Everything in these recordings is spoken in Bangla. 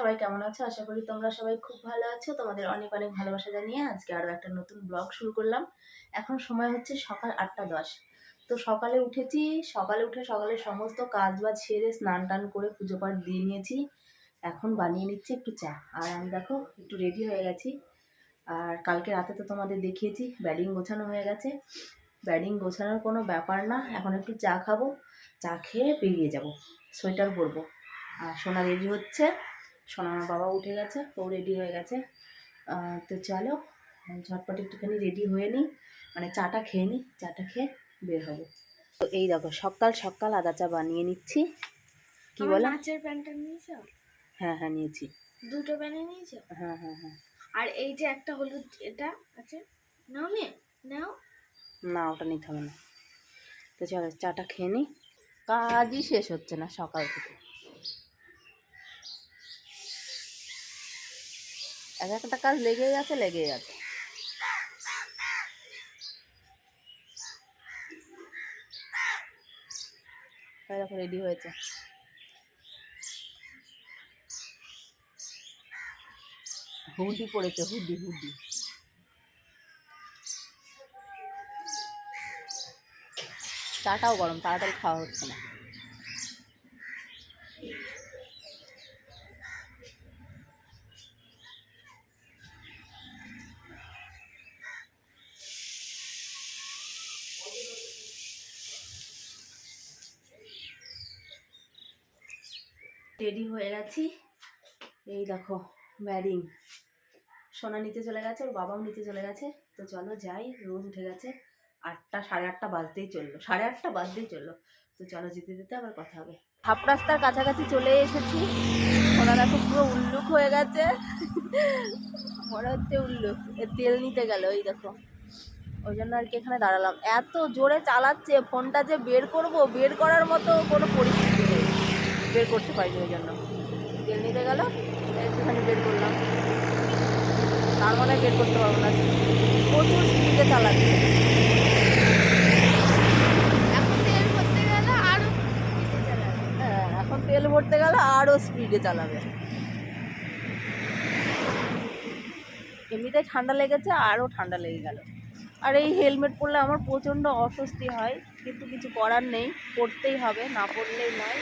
সবাই কেমন আছো? আশা করি তোমরা সবাই খুব ভালো আছো। তোমাদের অনেক অনেক ভালোবাসা জানিয়ে আজকে আরও একটা নতুন ব্লগ শুরু করলাম। এখন সময় হচ্ছে সকাল আটটা দশ। তো সকালে উঠেছি, সকালে উঠে সকালে সমস্ত কাজ বাজ সেরে স্নান টান করে পুজো পাঠ দিয়ে নিয়েছি। এখন বানিয়ে নিচ্ছি একটু চা। আর আমি দেখো, একটু রেডি হয়ে গেছি। আর কালকে রাতে তো তোমাদের দেখিয়েছি, ব্যাডিং গোছানো হয়ে গেছে। ব্যাডিং গোছানোর কোনো ব্যাপার না, এখন একটু চা খাব। চা খেয়ে বেরিয়ে যাব, সোয়েটার পরবো। আর সোনা রেডি হচ্ছে। সোনা আমার বাবা উঠে গেছে ও রেডি হয়ে গেছে। তো চলো ঝটপট একটুখানি রেডি হয়ে নিই মানে চাটা খেয়ে নিই চাটা খেয়ে বের হব। তো এই দেখো সকাল সকাল আদা চা বানিয়ে নিচ্ছি। কি বলো? নাচের প্যান্টটা নিয়েছো? হ্যাঁ হ্যাঁ নিয়েছি। দুটো প্যান্টে নিয়েছো? হ্যাঁ হ্যাঁ হ্যাঁ। আর এই যে একটা হলুদ এটা আছে নাও নে নাও। না ওটা নিতে হবে না। তো চলো চাটা খেয়ে নিই। কাজই শেষ হচ্ছে না সকাল থেকে। এক একটা কাজ লেগেই আছে লেগেই আছে রেডি হয়েছে। হুডি পড়েছে, হুডি হুডি। চাটাও গরম, তাড়াতাড়ি খাওয়া হচ্ছে না। রেডি হয়ে গেছি। এই দেখো ম্যারিং সোনা নিতে চলে গেছে, ওর বাবাও নিতে চলে গেছে। তো চলো যাই রোদ উঠে গেছে আটটা, সাড়ে আটটা বাজতেই চলল। সাড়ে আটটা বাজতেই চলল। তো চলো যেতে যেতে আবার কথা হবে। হাফ রাস্তার কাছাকাছি চলে এসেছি। ওরা দেখো পুরো উল্লুক হয়ে গেছে। মনে হচ্ছে উল্লুক। তেল নিতে গেল ওই দেখো। ওই জন্য আর কি এখানে দাঁড়ালাম। এত জোরে চালাচ্ছে, ফোনটা যে বের করব, বের করার মতো কোনো পরিস্থিতি বের করতে পারিনি ওই জন্য। তেল নিতে গেল একটুখানি বের করলাম। তার মানে বের করতে পারব না। প্রচুর স্পিডে চালাচ্ছে। এখন তেল হ্যাঁ ভরতে গেলে আরও স্পিডে চালাবে। এমনিতে ঠান্ডা লেগেছে আরও ঠান্ডা লেগে গেল। আর এই হেলমেট পরলে আমার প্রচণ্ড অস্বস্তি হয়, কিন্তু কিছু করার নেই, পরতেই হবে, না পরলেই নয়।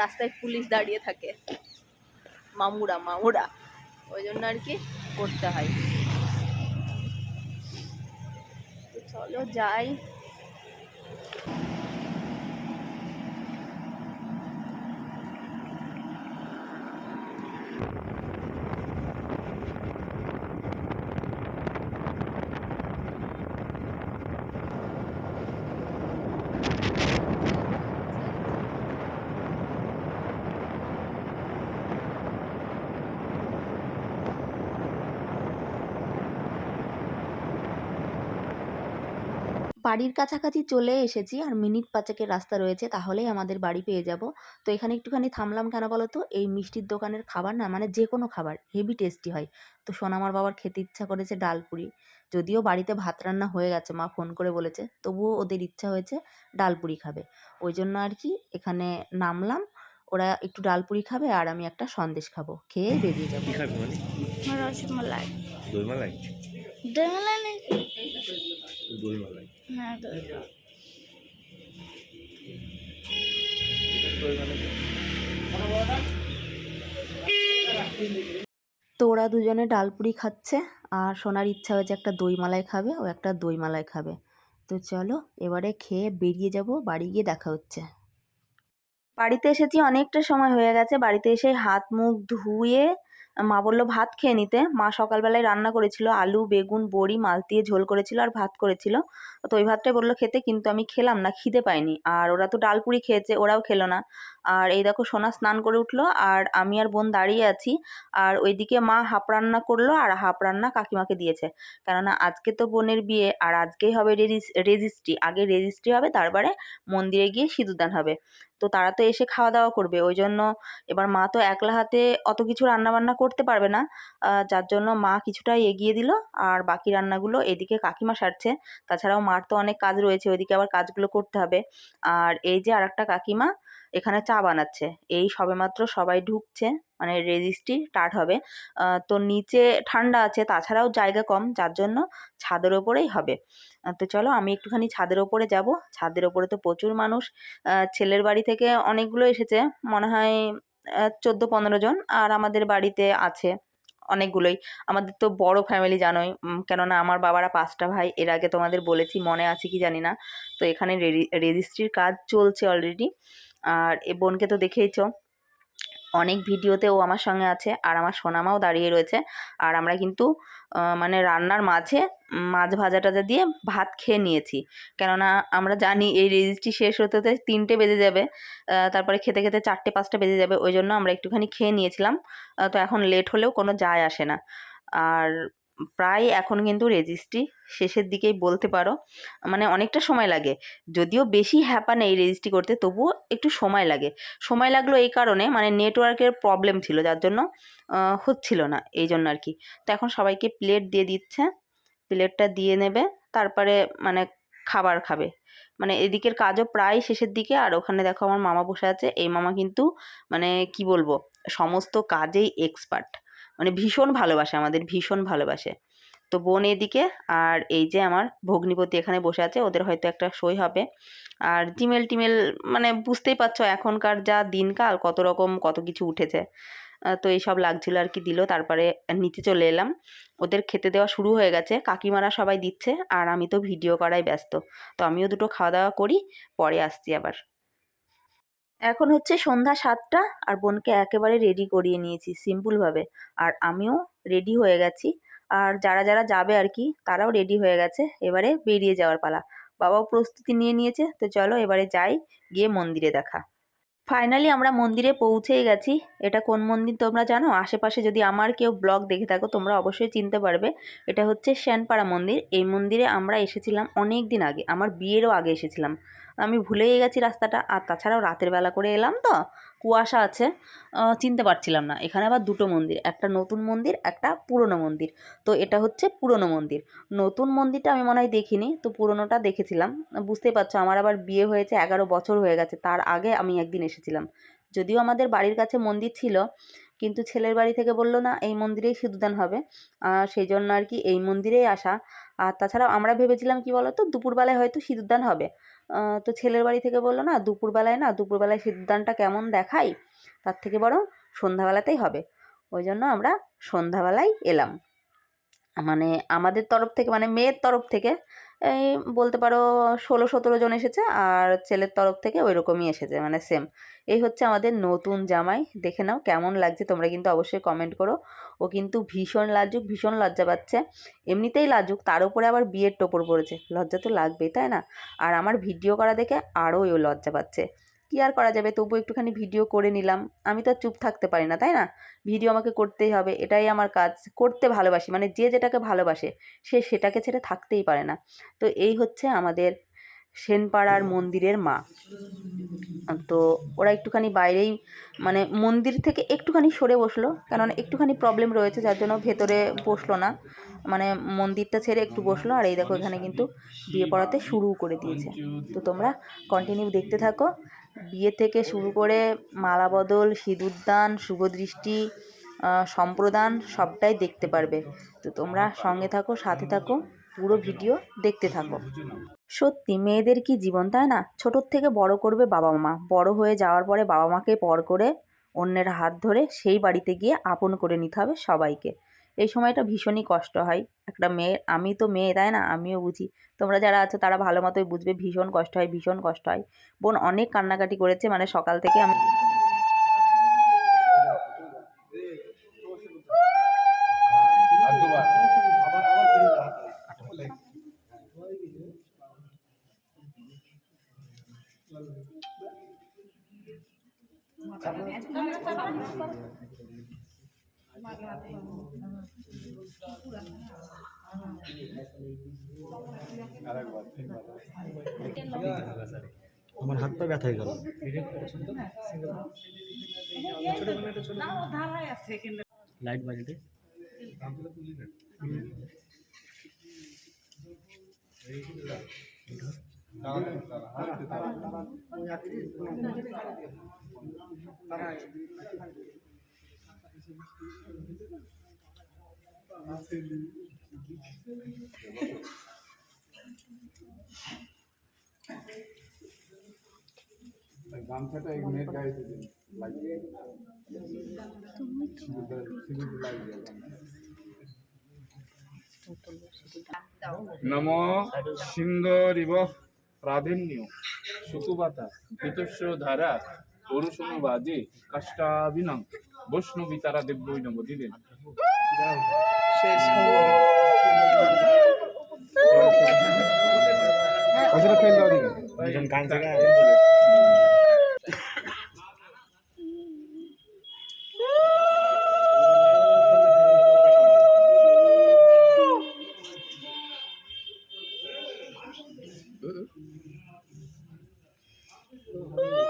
রাস্তায় পুলিশ দাঁড়িয়ে থাকে। মামুরা মামুরা, ওই জন্য আর কি করতে হয়। চলো যাই। বাড়ির কাছাকাছি চলে এসেছি আর মিনিট পাঁচেকের রাস্তা রয়েছে তাহলেই আমাদের বাড়ি পেয়ে যাব। তো এখানে একটুখানি থামলাম কেন বলো তো এই মিষ্টির দোকানের খাবার না মানে যে কোনো খাবার হেভি টেস্টি হয়। তো সোনামার বাবার খেতে ইচ্ছা করেছে ডাল ডালপুরি যদিও বাড়িতে ভাত রান্না হয়ে গেছে মা ফোন করে বলেছে তবুও ওদের ইচ্ছা হয়েছে ডাল ডালপুরি খাবে। ওই জন্য আর কি এখানে নামলাম ওরা একটু ডাল ডালপুরি খাবে আর আমি একটা সন্দেশ খাব খেয়ে বেরিয়ে যাব। মানে? রসমালাই। দই মালাই দইমালাই নাকি? দই মালাই হ্যাঁ তো ওরা দুজনে ডালপুরি খাচ্ছে আর সোনার ইচ্ছা হয়েছে একটা দই মালাই খাবে ও একটা দই মালাই খাবে। তো চলো এবারে খেয়ে বেরিয়ে যাব বাড়ি গিয়ে দেখা হচ্ছে। বাড়িতে এসেছি অনেকটা সময় হয়ে গেছে বাড়িতে এসে হাত মুখ ধুয়ে মা বলল, ভাত খেয়ে নিতে। মা সকালবেলায় রান্না করেছিল, আলু, বেগুন, বড়ি মাছ দিয়ে ঝোল করেছিল আর ভাত করেছিল। তো ওই ভাতটাই বলল, খেতে কিন্তু আমি খেলাম না, খিদে পাইনি। আর ওরা তো ডালপুরি খেয়েছে, ওরাও খেলো না। আর এই দেখো সোনা স্নান করে উঠল, আর আমি আর বোন দাঁড়িয়ে আছি। আর ওইদিকে মা হাফ রান্না করল, আর হাফ রান্না কাকিমাকে দিয়েছে। কেননা আজকে তো বোনের বিয়ে, আর আজকেই হবে রেজিস্ট্রি। আগে রেজিস্ট্রি হবে, তারপরে মন্দিরে গিয়ে সিঁদুরদান হবে। তো তারা তো এসে খাওয়া দাওয়া করবে। ওই জন্য এবার মা তো একলা হাতে অত কিছু রান্নাবান্না করতে পারবে না। যার জন্য মা কিছুটাই এগিয়ে দিল আর বাকি রান্নাগুলো এদিকে কাকিমা সারছে। তাছাড়াও মার তো অনেক কাজ রয়েছে, ওইদিকে আবার কাজগুলো করতে হবে। আর এই যে আর একটা কাকিমা এখানে চা বানাচ্ছে। এই সবেমাত্র সবাই ঢুকছে মানে রেজিস্ট্রি স্টার্ট হবে। তো নিচে ঠান্ডা আছে, তাছাড়াও জায়গা কম, যার জন্য ছাদের ওপরেই হবে। তো চলো আমি একটুখানি ছাদের ওপরে যাব। ছাদের ওপরে তো প্রচুর মানুষ। ছেলের বাড়ি থেকে অনেকগুলো এসেছে, মনে হয় চোদ্দ পনেরো জন। আর আমাদের বাড়িতে আছে অনেকগুলোই। আমাদের তো বড় ফ্যামিলি জানোই কেননা আমার বাবারা পাঁচটা ভাই, এর আগে তোমাদের বলেছি, মনে আছে কি জানি না তো এখানে রেজিস্ট্রির কাজ চলছে অলরেডি আর এ বোনকে তো দেখেইছো। অনেক ভিডিওতে ও আমার সঙ্গে আছে আর আমার সোনামাও দাঁড়িয়ে রয়েছে। আর আমরা কিন্তু মানে রান্নার মাঝে মাছ ভাজা টাজা দিয়ে ভাত খেয়ে নিয়েছি। কেননা আমরা জানি এই রেজিস্ট্রি শেষ হতে হতে তিনটে বেজে যাবে তারপরে খেতে খেতে চারটে, পাঁচটা বেজে যাবে। ওই জন্য আমরা একটুখানি খেয়ে নিয়েছিলাম। তো এখন লেট হলেও কোনো যায় আসে না। আর প্রায় এখন কিন্তু রেজিস্ট্রি শেষের দিকেই বলতে পারো। মানে অনেকটা সময় লাগে। যদিও বেশি হ্যাপা নেই রেজিস্ট্রি করতে, তবুও একটু সময় লাগে। সময় লাগল এই কারণে মানে নেটওয়ার্কের প্রবলেম ছিল, যার জন্য হচ্ছিল না, এই জন্য আর কি। তো এখন সবাইকে প্লেট দিয়ে দিচ্ছে প্লেটটা দিয়ে নেবে, তারপরে মানে খাবার খাবে। মানে এদিকের কাজও প্রায় শেষের দিকে, আর ওখানে দেখো আমার মামা বসে আছে, এই মামা কিন্তু মানে কি বলব, সমস্ত কাজেই এক্সপার্ট মানে ভীষণ ভালোবাসে, আমাদের ভীষণ ভালোবাসে। তো বোন এদিকে আর এই যে আমার ভগ্নিপতি এখানে বসে আছে, ওদের হয়তো একটা সই হবে। আর জিমেল টিমেল মানে বুঝতেই পারছ এখনকার যা দিনকাল, কত রকম কত কিছু উঠেছে। তো এইসব লাগছিল আর কি দিল, তারপরে নিচে চলে এলাম। ওদের খেতে দেওয়া শুরু হয়ে গেছে, কাকিমারা সবাই দিচ্ছে, আর আমি তো ভিডিও করাই ব্যস্ত। তো আমিও দুটো খাওয়া দাওয়া করি, পরে আসছি আবার। এখন হচ্ছে সন্ধ্যা সাতটা আর বোনকে একেবারে রেডি করিয়ে নিয়েছি সিম্পলভাবে আর আমিও রেডি হয়ে গেছি। আর যারা যারা যাবে আর কি, তারাও রেডি হয়ে গেছে। এবারে বেরিয়ে যাওয়ার পালা। বাবাও প্রস্তুতি নিয়ে নিয়েছে, তো চলো এবারে যাই গিয়ে মন্দিরে দেখা। ফাইনালি আমরা মন্দিরে পৌঁছেই গেছি। এটা কোন মন্দির তোমরা জানো? আশেপাশে যদি আমার কেউ ব্লগ দেখে থাকো, তোমরা অবশ্যই চিনতে পারবে। এটা হচ্ছে শ্যানপাড়া মন্দির। এই মন্দিরে আমরা এসেছিলাম অনেক দিন আগে। আমার বিয়েরও আগে এসেছিলাম। আমি ভুলেই গেছি রাস্তাটা। আর তাছাড়াও রাতের বেলা করে এলাম তো, কুয়াশা আছে চিনতে পারছিলাম না। এখানে আবার দুটো মন্দির, একটা নতুন মন্দির, একটা পুরনো মন্দির। তো এটা হচ্ছে পুরনো মন্দির। নতুন মন্দিরটা আমি মনে হয় দেখিনি, তো পুরনোটা দেখেছিলাম। বুঝতেই পারছ, আমার আবার বিয়ে হয়েছে এগারো বছর হয়ে গেছে, তার আগে আমি একদিন এসেছিলাম। যদিও আমাদের বাড়ির কাছে মন্দির ছিল কিন্তু ছেলের বাড়ি থেকে বলল, না, এই মন্দিরেই সিদ্ধদান হবে। সেই জন্য আর কি এই মন্দিরেই আসা। আর তাছাড়াও আমরা ভেবেছিলাম কি বলতো, দুপুরবেলায় হয়তো সিঁদুরদান হবে। তো ছেলের বাড়ি থেকে বলল, না, দুপুরবেলায় না, দুপুরবেলায় সিঁদুরদানটা কেমন দেখাই? তার থেকে বরং সন্ধ্যাবেলাতেই হবে। ওই জন্য আমরা সন্ধ্যাবেলায় এলাম। মানে আমাদের তরফ থেকে মানে মেয়ের তরফ থেকে এই বলতে পারো ষোলো সতেরো জন এসেছে আর ছেলের তরফ থেকে ওই রকমই এসেছে মানে সেম এই হচ্ছে আমাদের নতুন জামাই, দেখে নাও কেমন লাগছে, তোমরা কিন্তু অবশ্যই কমেন্ট করো। ও কিন্তু ভীষণ লাজুক, ভীষণ লজ্জা পাচ্ছে। এমনিতেই লাজুক, তার উপরে আবার বিয়ের টোপর পড়েছে। লজ্জা তো লাগবেই, তাই না? আর আমার ভিডিও করা দেখে আরও ও লজ্জা পাচ্ছে। কী আর করা যাবে? তবু একটুখানি ভিডিও করে নিলাম। আমি তো আর চুপ থাকতে পারি না, তাই না? ভিডিও আমাকে করতেই হবে, এটাই আমার কাজ। করতে ভালোবাসি মানে যে যেটাকে ভালোবাসে, সে সেটাকে ছেড়ে থাকতেই পারে না। তো এই হচ্ছে আমাদের সেনপাড়ার মন্দিরের মা। তো ওরা একটুখানি বাইরেই মানে মন্দির থেকে একটুখানি সরে বসল, কেননা একটুখানি প্রবলেম রয়েছে, যার জন্য ভেতরে বসল না। মানে মন্দিরটা ছেড়ে একটু বসল, আর এই দেখো এখানে কিন্তু বিয়ে পড়াতে শুরু করে দিয়েছে। তো তোমরা কন্টিনিউ দেখতে থাকো। বিয়ে থেকে শুরু করে মালা বদল সিঁদুরদান, শুভদৃষ্টি সম্প্রদান সবটাই দেখতে পারবে। তো তোমরা সঙ্গে থাকো, সাথে থাকো, পুরো ভিডিও দেখতে থাকো। সত্যি, মেয়েদের কি জীবন, তাই না? ছোটোর থেকে বড় করবে বাবা মা। বড় হয়ে যাওয়ার পরে বাবা মাকে পর করে অন্যের হাত ধরে সেই বাড়িতে গিয়ে আপন করে নিতে হবে সবাইকে। এই সময়টা ভীষণই কষ্ট হয় একটা মেয়ে আমি তো মেয়ে তাই না আমিও বুঝি তোমরা যারা আছো তারা ভালো মতোই বুঝবে ভীষণ কষ্ট হয় ভীষণ কষ্ট হয় বোন অনেক কান্নাকাটি করেছে মানে সকাল থেকে আমি আমার হাত পা ব্যথা হয়ে গেল। লাইট বাজেটে তারা গামছাটা এই মেয়ের গাড়িতে দিন লাগিয়ে নম সিন্দরিব প্রাধান্য সুকুপাতা পিতস্য ধারা পরুষনুবাদে কাষ্টাবিনং বৈষ্ণবী তারা দেব্যই নব দিলেন দুজন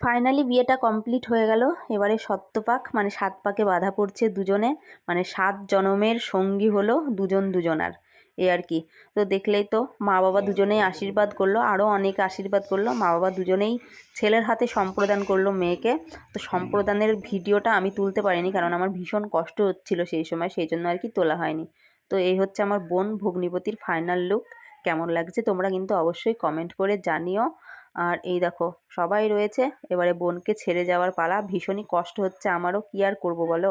ফাইনালি বিয়েটা কমপ্লিট হয়ে গেল। এবারে সত্যপাক মানে সাত পাকে বাধা পড়ছে দুজনে। মানে সাত জনমের সঙ্গী হলো দুজন দুজনার। এই আর কি। তো দেখলেই তো মা বাবা দুজনেই আশীর্বাদ করল আরও অনেক আশীর্বাদ করল। মা বাবা দুজনেই ছেলের হাতে সম্প্রদান করল মেয়েকে। তো সম্প্রদানের ভিডিওটা আমি তুলতে পারিনি কারণ আমার ভীষণ কষ্ট হচ্ছিল সেই সময়, সেই জন্য আর কি তোলা হয়নি। তো এই হচ্ছে আমার বোন ভগ্নিপতির ফাইনাল লুক কেমন লাগছে তোমরা কিন্তু অবশ্যই কমেন্ট করে জানিও। আর এই দেখো, সবাই রয়েছে, এবারে বোনকে ছেড়ে যাওয়ার পালা, ভীষণই কষ্ট হচ্ছে আমারও, কি আর করব বলো?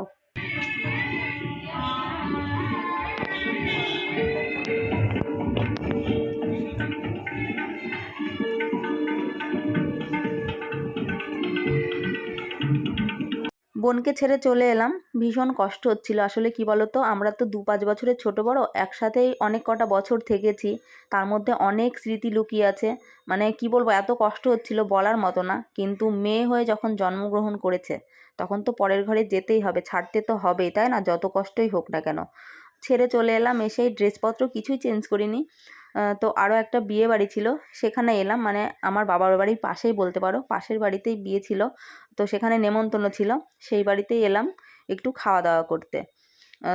বোনকে ছেড়ে চলে এলাম। ভীষণ কষ্ট হচ্ছিল। আসলে কি বলতো, আমরা তো দু পাঁচ বছরের ছোট বড়, একসাথেই অনেক কটা বছর থেকেছি। তার মধ্যে অনেক স্মৃতি লুকিয়ে আছে। মানে কি বলব, এত কষ্ট হচ্ছিল বলার মতো না। কিন্তু মেয়ে হয়ে যখন জন্মগ্রহণ করেছে, তখন তো পরের ঘরে যেতেই হবে, ছাড়তে তো হবেই, তাই না? যত কষ্টই হোক না কেন। ছেড়ে চলে এলাম, এসেই ড্রেসপত্র কিছুই চেঞ্জ করিনি। তো আরও একটা বিয়ে বাড়ি ছিল। সেখানে এলাম মানে আমার বাবার বাড়ির পাশেই বলতে পারো, পাশের বাড়িতেই বিয়ে ছিল। তো সেখানে নেমন্তন্ন ছিল, সেই বাড়িতেই এলাম একটু খাওয়া দাওয়া করতে।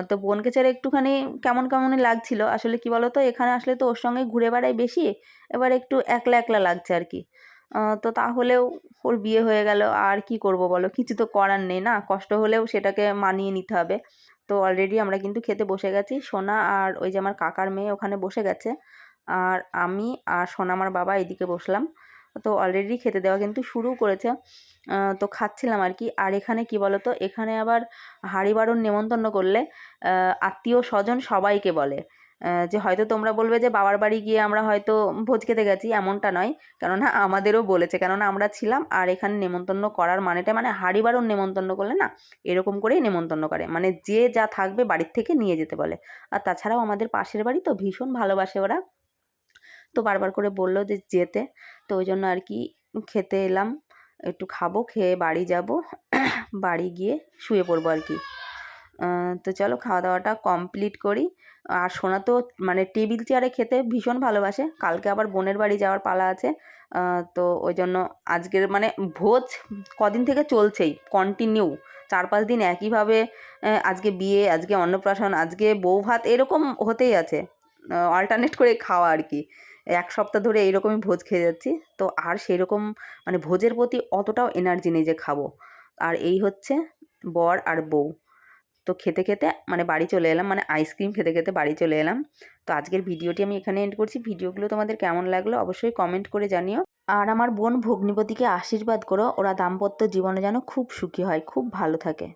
তো বোনকে ছেড়ে একটুখানি কেমন কেমনই লাগছিল, আসলে কি বলো তো এখানে আসলে তো ওর সঙ্গে ঘুরে বেড়াই বেশি, এবার একটু একলা একলা লাগছে আর কি। তো তাহলেও ওর বিয়ে হয়ে গেল, আর কি করব বলো, কিছু তো করার নেই না, কষ্ট হলেও সেটাকে মানিয়ে নিতে হবে। তো অলরেডি আমরা কিন্তু খেতে বসে গেছি, সোনা আর ওই যে আমার কাকার মেয়ে ওখানে বসে গেছে। আর আমি আর সোনা আমার বাবা এদিকে বসলাম। তো অলরেডি খেতে দেওয়া কিন্তু শুরু করেছে। তো খাচ্ছিলাম আর কি। আর এখানে কি বলো তো এখানে আবার হাঁড়ি বাড়ন নেমন্তন্ন করলে আত্মীয় স্বজন সবাইকে বলে। যে হয়তো তোমরা বলবে যে বাবার বাড়ি গিয়ে আমরা হয়তো ভোজ খেতে গেছি, এমনটা নয়। কেননা আমাদেরও বলেছে। কেননা আমরা ছিলাম আর এখানে নেমন্তন্ন করার মানেটা মানে হাঁড়ি বাড়ন নেমন্তন্ন করলে না, এরকম করেই নেমন্তন্ন করে। মানে যে যা থাকবে বাড়ির থেকে নিয়ে যেতে বলে। আর তাছাড়াও আমাদের পাশের বাড়ি তো ভীষণ ভালোবাসে ওরা। তো বারবার করে বলল যে যেতে। তো ওই জন্য আর কি খেতে এলাম। একটু খাব, খেয়ে বাড়ি যাব। বাড়ি গিয়ে শুয়ে পড়ব আর কি তো চলো খাওয়া দাওয়াটা কমপ্লিট করি। আর সোনা তো মানে টেবিল চেয়ারে খেতে ভীষণ ভালোবাসে। কালকে আবার বোনের বাড়ি যাওয়ার পালা আছে। তো ওই জন্য আজকের মানে ভোজ কদিন থেকে চলছেই কন্টিনিউ চার পাঁচ দিন একইভাবে আজকে বিয়ে, আজকে অন্নপ্রাশন, আজকে বউ ভাত এরকম হতেই আছে। অল্টারনেট করে খাওয়া আর কি এক সপ্তাহ ধরে এইরকমই ভোজ খেয়ে যাচ্ছি। তো আর সেই রকম মানে ভোজের প্রতি অতটাও এনার্জি নেই যে খাব। আর এই হচ্ছে বর আর বউ। তো খেতে খেতে মানে বাড়ি চলে এলাম মানে আইসক্রিম খেতে খেতে বাড়ি চলে এলাম। তো আজকের ভিডিওটি আমি এখানে এন্ড করছি। ভিডিওগুলো তোমাদের কেমন লাগল অবশ্যই কমেন্ট করে জানিও। আর আমার বোন ভগ্নিপতিকে আশীর্বাদ করো, ওরা দাম্পত্য জীবনে যেন খুব সুখী হয়, খুব ভালো থাকে।